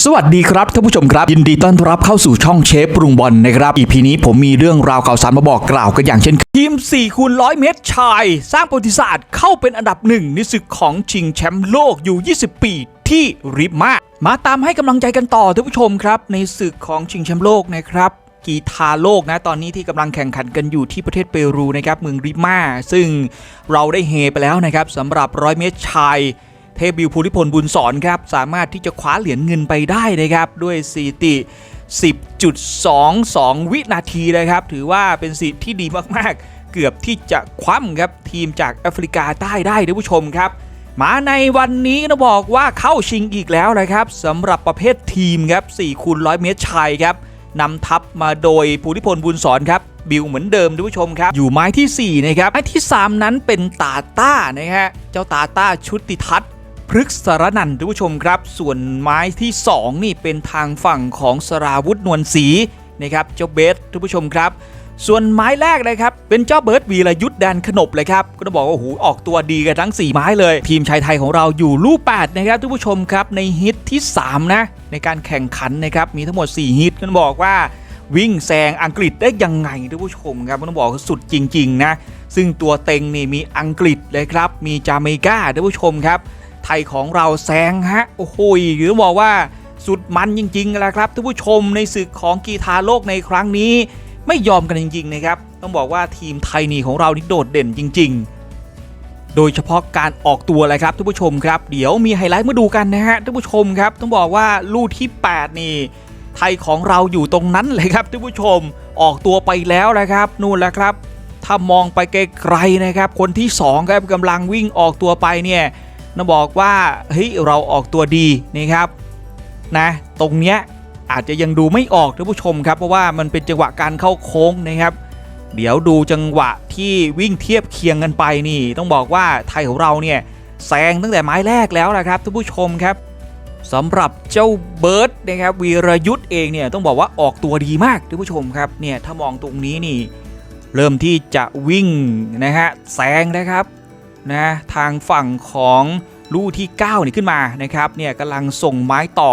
สวัสดีครับท่านผู้ชมครับ ยินดีต้อนรับเข้าสู่ช่องเชฟปรุงบอลนะครับ EP นี้ผมมีเรื่องราวข่าวสารมาบอกกล่าวกันอย่างเช่น ทีม 4 คูณ100เมตรชาย สร้างประวัติศาสตร์เข้าเป็นอันดับหนึ่งในศึกของชิงแชมป์โลกอยู่ 20 ปีที่ริบมามาตามให้กำลังใจกันต่อท่านผู้ชมครับ ในศึกของชิงแชมป์โลกนะครับกีฬาโลกนะตอนนี้ที่กำลังแข่งขันกันอยู่ที่ประเทศเปรูนะครับเมืองริมาซึ่งเราได้เฮไปแล้วนะครับสำหรับ100เมตรชาย เทพบิวภูริพลบุญสอนครับ สามารถที่จะคว้าเหรียญเงินไปได้นะครับ ด้วยสถิติ 10.22 วินาทีนะครับ ถือว่าเป็นสถิติที่ดีมากๆ เกือบที่จะคว้ำครับ ทีมจากแอฟริกาใต้ได้ท่านผู้ชมครับ มาในวันนี้นะบอกว่าเข้าชิงอีกแล้วนะครับสำหรับประเภททีมครับ4คูณ100 เมตรชายครับนำทัพมาโดยภูริพลบุญสอนครับบิวเหมือนเดิมท่านผู้ชมครับ อยู่ไม้ทีสี่4 นะครับไม้ที่ 3 นั้นเป็นตาต้านะฮะเจ้าตาต้าชุติทัศน์ พฤกษสารนันท์ท่านผู้ชมครับ ส่วนไม้ที่ 2 นี่เป็นทางฝั่งของสราวุธนวลศรีนะครับเจ้าเบสท่านผู้ชมครับ ส่วนไม้แรกนะครับเป็นเจ้าเบิร์ดวีรยุทธ์แดนขนบเลยครับก็ต้องบอกว่าโอ้โหออกตัวดีกันทั้ง 4 ไม้เลย ทีมชายไทยของเราอยู่ลูก8นะครับท่านผู้ชมครับในฮิตที่ 3 นะในการแข่งขันนะครับมีทั้งหมด 4 ฮิตก็ต้องบอกว่าวิ่งแซงอังกฤษได้ยังไงท่านผู้ชมครับต้องบอกว่าสุดจริง ๆ นะ ซึ่งตัวเต็งนี่มีอังกฤษเลยครับ มีจาเมกาท่านผู้ชมครับ ไทยของเราแซงฮะ โอ้โหหรือบอกว่าสุดมันจริงๆแหละครับท่านผู้ชมในศึกของกีฬาโลกในครั้งนี้ ไม่ยอมกันจริงๆนะครับ ต้องบอกว่าทีมไทยนี่ของเรานี่โดดเด่นจริง ๆ โดยเฉพาะการออกตัวเลยครับท่านผู้ชมครับ เดี๋ยวมีไฮไลท์มาดูกันนะฮะท่านผู้ชมครับ ต้องบอกว่าลูกที่ 8 นี่ ไทยของเราอยู่ตรงนั้นเลยครับท่านผู้ชมออกตัวไปแล้วนะครับนู่นแหละครับ ถ้ามองไปไกลๆนะครับ คนที่สองครับกำลังวิ่งออกตัวไปเนี่ย นะบอกว่าเฮ้ยเราออกตัวดีนะครับนะตรงเนี้ยอาจจะยังดูไม่ออกท่านผู้ชมครับ เพราะว่ามันเป็นจังหวะการเข้าโค้งนะครับ เดี๋ยวดูจังหวะที่วิ่งเทียบเคียงกันไปนี่ ต้องบอกว่าไทยของเราเนี่ยแซงตั้งแต่ไม้แรกแล้วนะครับท่านผู้ชมครับสำหรับเจ้าเบิร์ดนะครับวีรยุทธ์เองเนี่ยต้องบอกว่าออกตัวดีมากท่านผู้ชมครับเนี่ยถ้ามองตรงนี้นี่ เริ่มที่จะวิ่งนะฮะแซงนะครับ นะทางฝั่งของลูกที่9นี่ขึ้นมานะครับเนี่ยกำลังส่งไม้ต่อ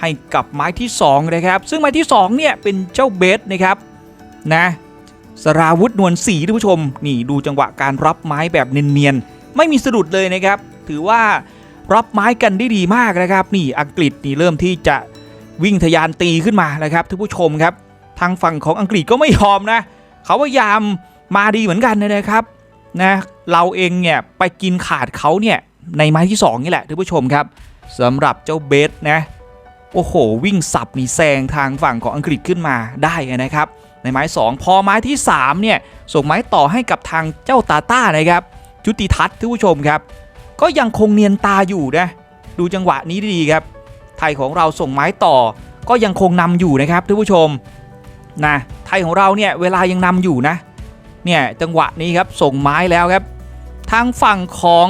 ให้กับไม้ที่2นะครับซึ่งไม้ที่2เนี่ยเป็นเจ้าเบสนะครับนะสราวุธนวลศรีท่านผู้ชม นี่ดูจังหวะการรับไม้แบบเนียนๆไม่มีสะดุดเลยนะครับ ถือว่ารับไม้กันได้ดีมากนะครับ นี่อังกฤษนี่เริ่มที่จะวิ่งทะยานตีขึ้นมานะครับท่านผู้ชมครับ ทางฝั่งของอังกฤษก็ไม่ยอมนะ เขาพยายามมาดีเหมือนกันนะครับ นะเราเองเนี่ยไปกินขาดเขาเนี่ยในไม้ที่ 2 นี่แหละท่านผู้ชมครับสำหรับเจ้าเบสนะโอ้โห วิ่งสับนี่แซงทางฝั่งของอังกฤษขึ้นมาได้นะครับ ในไม้ 2 พอไม้ที่3เนี่ยส่งไม้ต่อให้กับทางเจ้าตาต้านะครับ จุติทัศน์ท่านผู้ชมครับ ก็ยังคงเนียนตาอยู่นะดูจังหวะนี้ดีครับ ไทยของเราส่งไม้ต่อ ก็ยังคงนำอยู่นะครับท่านผู้ชมนะไทยของเราเนี่ยเวลายังนำอยู่นะ เนี่ยจังหวะนี้ครับส่งไม้แล้วครับ ทางฝั่งของ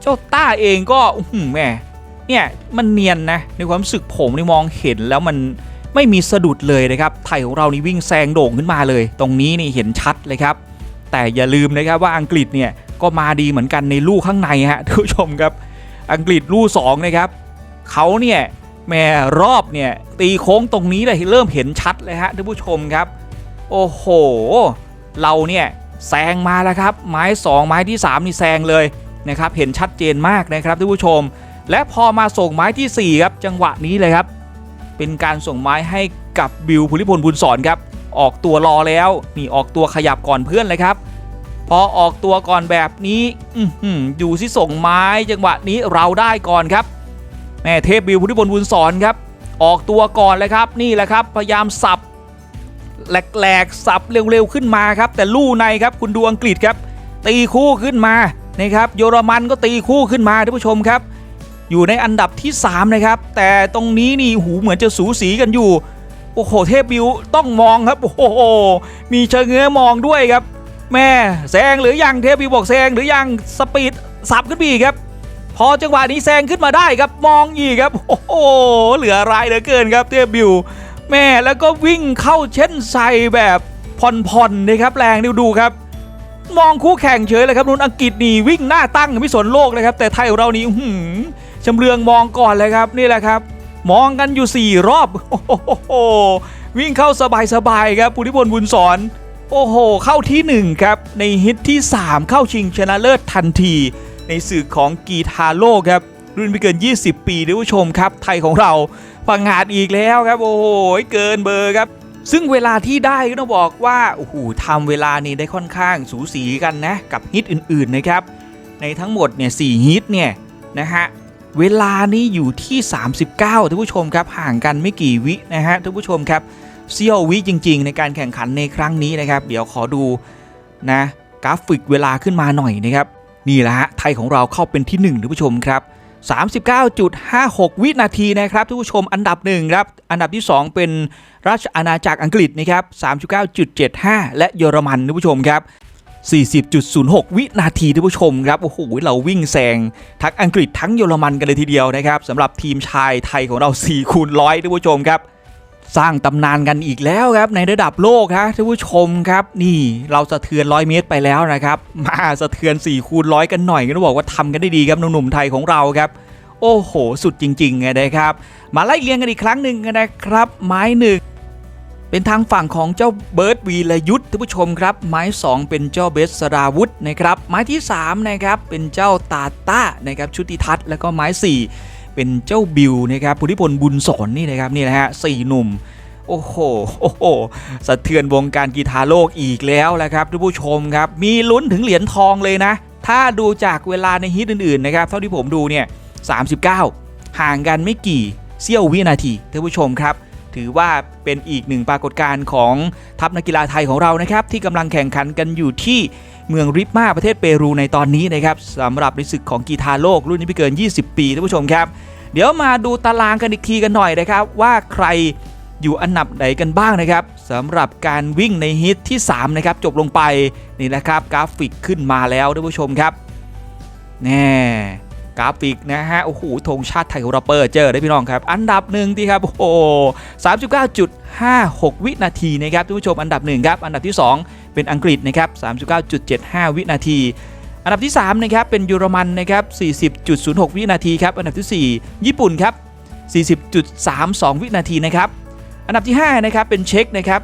เจ้าต้าเองก็อื้อหือแม่เนี่ยมันเนียนนะในความรู้สึกผมนี่มองเห็นแล้วมันไม่มีสะดุดเลยนะครับ ไทยของเรานี่วิ่งแซงโด่งขึ้นมาเลย ตรงนี้นี่เห็นชัดเลยครับ แต่อย่าลืมนะครับว่าอังกฤษเนี่ยก็มาดีเหมือนกันในลูกข้างในฮะท่านผู้ชมครับ อังกฤษลูกสองนะครับเขาเนี่ยแม่รอบเนี่ยตีโค้งตรงนี้เลยเริ่มเห็นชัดเลยฮะท่านผู้ชมครับ โอ้โห เราเนี่ยแซงมาแล้วครับ ไม้ 2 ไม้ที่ 3 นี่แซงเลยนะครับ เห็นชัดเจนมากนะครับท่านผู้ชม และพอมาส่งไม้ทีสี่ 4 ครับ จังหวะนี้เลยครับ เป็นการส่งไม้ให้กับบิวภูริพลบุญสอนครับ ออกตัวรอแล้วนี่ออกตัวขยับก่อนเพื่อนเลยครับ พอออกตัวก่อนแบบนี้อื้อยู่ที่ส่งไม้จังหวะนี้เราได้ก่อนครับแม่เทพบิวพุทธิบลบุญสอนครับ ออกตัวก่อนเลยครับ นี่แหละครับ พยายามสับ แหลกๆสับเร็วๆขึ้นมาครับ แต่ลู่ในครับคุณดูอังกฤษครับ ตีคู่ขึ้นมานะครับเยอรมันก็ตีคู่ขึ้นมาท่านผู้ชมครับ อยู่ในอันดับที่ 3 นะครับ แต่ตรงนี้นี่หูเหมือนจะสูสีกันอยู่ โอ้โหเทพบิวต้องมองครับ โอ้โหมีเชิงเงื้อมองด้วยครับ แม่แซงหรือยังเทพบิวบอกแซงหรือยังสปีดสับขึ้นไปอีครับ พอจังหวะนี้แซงขึ้นมาได้ครับมองอีกครับ โอ้โหเหลือรายเหลือเกินครับเทพบิว แม่แล้วก็วิ่งเข้าเช่นไซแบบผ่อนๆนะครับแรงดูดูครับ มองคู่แข่งเฉยเลยครับนุ่นอังกฤษนี่วิ่งหน้าตั้งไม่สนโลกเลยครับแต่ไทยของเรานี่หือชำเลืองมองก่อนเลยครับนี่แหละครับ มองกันอยู่ 4 รอบโอ้โหวิ่งเข้าสบายๆครับปุริพลบุญสอนโอ้โห เข้าที่ 1 ครับ ในฮิตที่ 3 เข้าชิงชนะเลิศทันที ในสื่อของกีทาโลกครับ รุ่นไม่เกิน 20 ปีท่านผู้ชมครับ ไทยของเราพังงาดอีกแล้วครับ โอ้โห เกินเบอร์ครับ ซึ่งเวลาที่ได้ก็ต้องบอกว่า โอ้โหทำเวลานี้ได้ค่อนข้างสูสีกันนะ กับฮิตอื่น ๆ นะครับ ในทั้งหมดเนี่ย4ฮิตเนี่ยนะฮะเวลานี้อยู่ที่ 39ท่านผู้ชมครับ ห่างกันไม่กี่วินะฮะท่านผู้ชมครับเสี้ยววิจริง ๆ ในการแข่งขันในครั้งนี้นะครับ เดี๋ยวขอดูนะกราฟิกเวลาขึ้นมาหน่อยนะครับ นี่แหละฮะไทยของเราเข้าเป็นที่1ท่านผู้ชมครับ 39.56 วินาทีนะครับท่านผู้ชมอันดับหนึ่งครับอันดับที่ 2 เป็นราชอาณาจักรอังกฤษนะครับ39.75 และเยอรมันท่านผู้ชมครับ40.06 วินาทีท่านผู้ชมครับโอ้โหเราวิ่งแซงทั้งอังกฤษทั้งเยอรมันกันเลยทีเดียวนะครับสำหรับทีมชายไทยของเรา4คูณร้อยท่านผู้ชมครับ สร้างตำนานกันอีกแล้วครับในระดับโลกครับท่านผู้ชมครับ นี่เราสะเทือนร้อยเมตรไปแล้วนะครับมาสะเทือน4คูณร้อยกันหน่อยก็ต้องบอกว่าทำกันได้ดีครับหนุ่มๆไทยของเราครับ โอ้โห สุดจริงๆไงนะครับ มาไล่เรียงกันอีกครั้งหนึ่งนะครับ ไม้หนึ่งเป็นทางฝั่งของเจ้าเบิร์ดวีรยุทธ์ท่านผู้ชมครับ ไม้ 2 เป็นเจ้าเบสสราวุธนะครับ ไม้ที่3นะครับเป็นเจ้าตาต้านะครับชุติทัศน์แล้วก็ไม้ 4 เป็นเจ้าบิวนะครับพุทธิพลบุญสอนนี่นะครับนี่นะฮะสี่หนุ่มโอ้โหโอ้โหสะเทือนวงการกีฬาโลกอีกแล้วแหละครับท่านผู้ชมครับ มีลุ้นถึงเหรียญทองเลยนะ ถ้าดูจากเวลาในฮิตอื่นๆนะครับเท่าที่ผมดูเนี่ย39 ห่างกันไม่กี่เสี้ยววินาทีท่านผู้ชมครับ ถือว่าเป็นอีกหนึ่งปรากฏการณ์ของทัพนักกีฬาไทยของเรานะครับ ที่กำลังแข่งขันกันอยู่ที่ เมืองริปมาประเทศเปรูในตอนนี้นะครับสำหรับในศึกของกีฬาโลกรุ่นนี้ไม่เกิน 20 ปีท่านผู้ชมครับ เดี๋ยวมาดูตารางกันอีกทีกันหน่อยนะครับ ว่าใครอยู่อันดับไหนกันบ้างนะครับสำหรับการวิ่งในฮิตที่ 3 นะครับ จบลงไปนี่นะครับกราฟิกขึ้นมาแล้วท่านผู้ชมครับแน่กราฟิกนะฮะโอ้โหธงชาติไทยของเราเปิดเจอได้พี่น้องครับ อันดับหนึ่งที่ครับโอ้โห39.56วินาทีนะครับท่านผู้ชมอันดับหนึ่งครับอันดับที่2 เป็นอังกฤษนะครับ39.75 วินาที อันดับที่3นะครับเป็นเยอรมันนะครับ40.06 วินาทีครับอันดับที่ 4 ญี่ปุ่นครับ40.32 วินาทีนะครับอันดับที่5นะครับเป็นเช็กนะครับ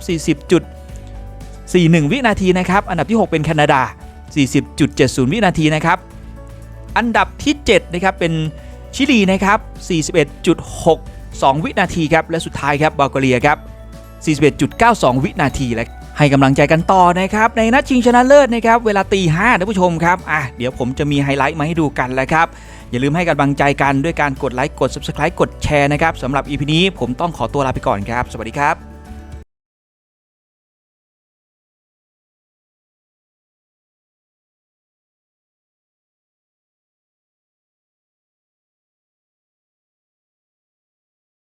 40.41 วินาทีนะครับอันดับที่ 6 เป็นแคนาดา 40.70 วินาทีนะครับอันดับที่7นะครับเป็นชิลีนะครับ41.62 วินาทีครับและสุดท้ายครับบัลแกเรียครับ41.92 วินาทีและ ให้กำลังใจกันต่อนะครับในนัดชิงชนะเลิศนะครับเวลาตีห้าท่านผู้ชมครับอะเดี๋ยวผมจะมีไฮไลท์มาให้ดูกันแล้วครับอย่าลืมให้กำลังใจกันด้วยการกดไลค์กด Subscribe กดแชร์นะครับสำหรับ EP นี้ผมต้องขอตัวลาไปก่อนครับ สวัสดีครับ